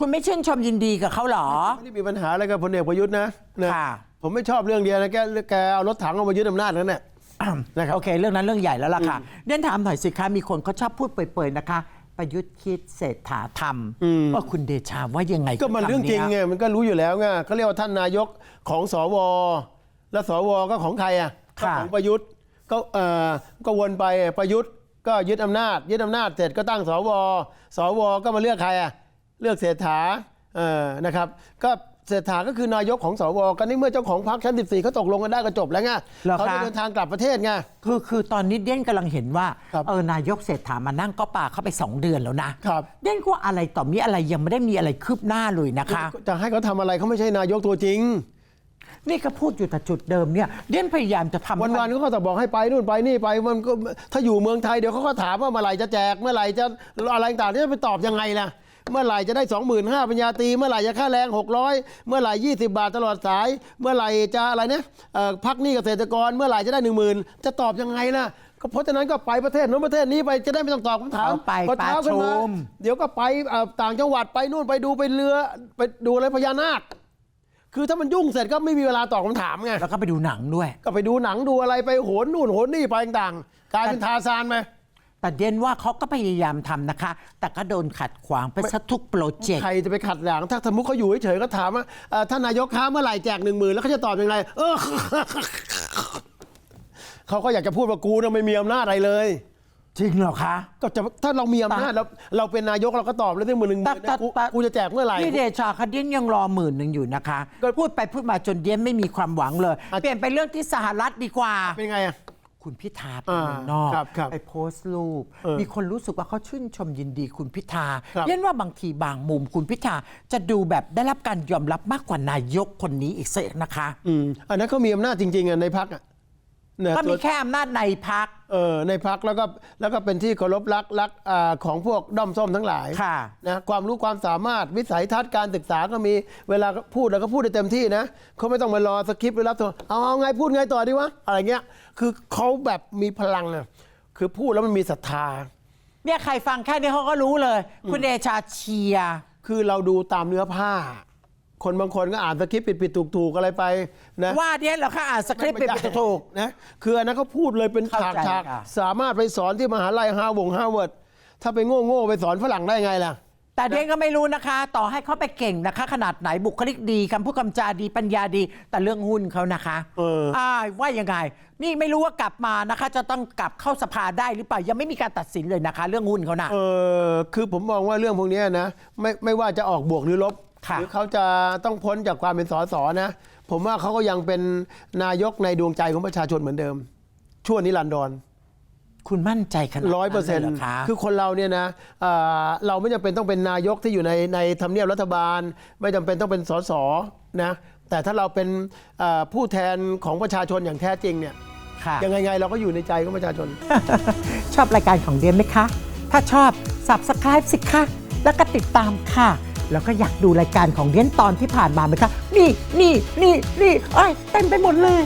คุณไม่ชื่นชมยินดีกับเขาเหรอ ไม่ได้มีปัญหาอะไรกับพลเอกประยุทธ์นะนะค่ะ ผมไม่ชอบเรื่องเดียวนะแกแกเอารถถังเอามายึดอำนาจนั่นแหละ นะครับ โอเค เรื่องนั้นเรื่องใหญ่แล้วล่ะค่ะเรียนถามหน่อยสิคะมีคนเขาชอบพูดเปรยๆนะคะ ประยุทธ์คิดเศรษฐาทำว่าคุณเดชาว่ายังไงก็มันบเรื่องจริงคำไงนี้ยมันก็รู้อยู่แล้วไงเขาเรียกว่าท่านนายกของสว และสวก็ของใครอะก็ค่ะของประยุทธ์ก็เอ่อก็วนไปประยุทธ์ก็ยึดอำนาจ ยึดอำนาจเสร็จก็ตั้งสว สวก็มาเลือกใครอะ เลือกเศรษฐาเออนะครับ ก็เศรษฐาก็คือนายกของสวก็นี่เมื่อเจ้าของพรรคชั้น14เขาตกลงกันได้ก็จบแล้วไงเหรอคะเขาจะเดินทางกลับประเทศไงคือคือตอนนี้เด่นกำลังเห็นว่าครับเออนายกเศรษฐามานั่งก็ป่าเข้าไป 2 เดือนแล้วนะครับเด่นก็อะไรต่อมีอะไรยังไม่ได้มีอะไรคืบหน้าเลยนะคะ จะให้เขาทำอะไรเขาไม่ใช่นายกตัวจริง นี่ก็พูดอยู่แต่จุดเดิมเนี่ยเด่นพยายามจะทำให้วันมัวันๆเขาก็จะบอกให้ไปนู่นไปนี่ไปมันก็ถ้าอยู่เมืองไทยเดี๋ยวเขาก็ถามว่าเมื่อไหร่จะแจกเมื่อไหร่จะอะไรต่างๆจะไปตอบยังไงล่ะ เมื่อไหร่จะได้ 25,000ปัญญาตรีเมื่อไหร่จะค่าแรง 600 เมื่อไหร่ 20 บาทตลอดสาย เมื่อไหร่จะอะไรนะเอ่อพักหนี้เกษตรกร เมื่อไหร่จะได้ 10,000 จะตอบยังไงล่ะก็เพราะฉะนั้นก็ไปประเทศโน้นประเทศนี้ไปจะได้ไม่ต้องตอบคำถามเอาไปพอเช้าขึ้นมาประชุมเดี๋ยวก็ไปเอ่อต่างจังหวัดไปนู่นไปดูไปเรือไปดูอะไรพญานาคคือถ้ามันยุ่งเสร็จก็ไม่มีเวลาตอบคำถามไงแล้วก็ไปดูหนังด้วย ก็ไปดูหนังดูอะไรไปโหนนู่นโหนนี่ไปต่างๆกลายเป็นทาซานไหม แต่เด่นว่าเขาก็พยายามทำนะคะ แต่ก็โดนขัดขวางไปซะทุกโปรเจกต์ ใครจะไปขัดหลัง ถ้าสมมติเขาอยู่เฉยๆก็ถามว่าเอ่อท่านนายกค้าเมื่อไหร่แจกหนึ่งหมื่นแล้วเขาจะตอบยังไง เออ เขาก็อยากจะพูดว่ากูน่ะไม่มีอำนาจอะไรเลย จริงเหรอคะ ก็จะถ้าเรามีอำนาจเราเราเป็นนายกเราก็ตอบเลยที่มือหนึ่งแต่แต่กูแต่กูจะแจกเมื่อไหร่ พี่เดชาคดีนยังรอหมื่นหนึ่งอยู่นะคะ ก็พูดไปพูดมาจนเดียนไม่มีความหวังเลย อะ เปลี่ยนไปเรื่องที่สหรัฐดีกว่า เป็นไงอะ คุณพิธาไปอ่าเมืองนอกครับครับไปโพสต์รูป เออมีคนรู้สึกว่าเขาชื่นชมยินดีคุณพิธาครับ เรียนว่าบางทีบางมุมคุณพิธาจะดูแบบได้รับการยอมรับมากกว่านายกคนนี้อีกเสียนะคะ อืมอันนั้นเขามีอำนาจจริงๆอะในพักอะ เนี่ยก็มีตัวแค่อำนาจในพัก เออในพักแล้วก็แล้วก็เป็นที่เคารพรักรักอ่าของพวกด้อมส้มทั้งหลายค่ะ นะความรู้ความสามารถวิสัยทัศน์การศึกษาก็มีเวลาพูดแล้วก็พูดได้เต็มที่นะเขาไม่ต้องมารอสคริปต์หรือรับตัวเอาเอาไงพูดไงต่อดีวะอะไรเงี้ยคือเขาแบบมีพลังอะคือพูดแล้วมันมีศรัทธา เนี่ยใครฟังแค่นี้เขาก็รู้เลย คุณเดชาเชียร์ คือเราดูตามเนื้อผ้า คนบางคนก็อ่านสคริปต์ผิดผิดถูกถูกๆอะไรไปนะว่าเดียนเหรอคะอ่านสคริปต์ไม่เป็นใช่ถูก นะคืออันนั้นเขาพูดเลยเป็นเข้าฉากใจฉากค่ะ สามารถไปสอนที่มหาลัยฮาร์วงฮาร์วาร์ดถ้าไปโง่โง่ๆไปสอนฝรั่งได้ไงล่ะ แต่เดียนก็ไม่รู้นะคะ ต่อให้เขาไปเก่งนะคะ ขนาดไหนบุคลิกดีคำพูดคำจาดีปัญญาดี แต่เรื่องหุ้นเขานะคะเอออ่าว่ายังไง นี่ไม่รู้ว่ากลับมานะคะ จะต้องกลับเข้าสภาได้หรือเปล่ายังไม่มีการตัดสินเลยนะคะ เรื่องหุ้นเขานะ เออคือผมมองว่าเรื่องพวกเนี้ยนะไม่ไม่ว่าจะออกบวกหรือลบค่ะ หรือเขาจะต้องพ้นจากความเป็นสสนะ ผมว่าเขาก็ยังเป็นนายกในดวงใจของประชาชนเหมือนเดิม ชั่วนิรันดรคุณมั่นใจขนาดนั้นร้อยเปอร์เซ็นลต์หคะคือคนเราเนี่ยนะเอ่อเราไม่จำเป็นต้องเป็นนายกที่อยู่ในในทำเนียบรัฐบาล ไม่จำเป็นต้องเป็นสสนะแต่ถ้าเราเป็นเอ่อผู้แทนของประชาชนอย่างแท้จริงเนี่ยค่ะยังไงไงเราก็อยู่ในใจของประชาชน ชอบรายการของเดียนไหมคะ ถ้าชอบ subscribe สิคะ แล้วก็ติดตามค่ะ แล้วก็อยากดูรายการของเรียนตอนที่ผ่านมาไหมคะ นี่นี่นี่นี่เอ้ยเต็มไปหมดเลย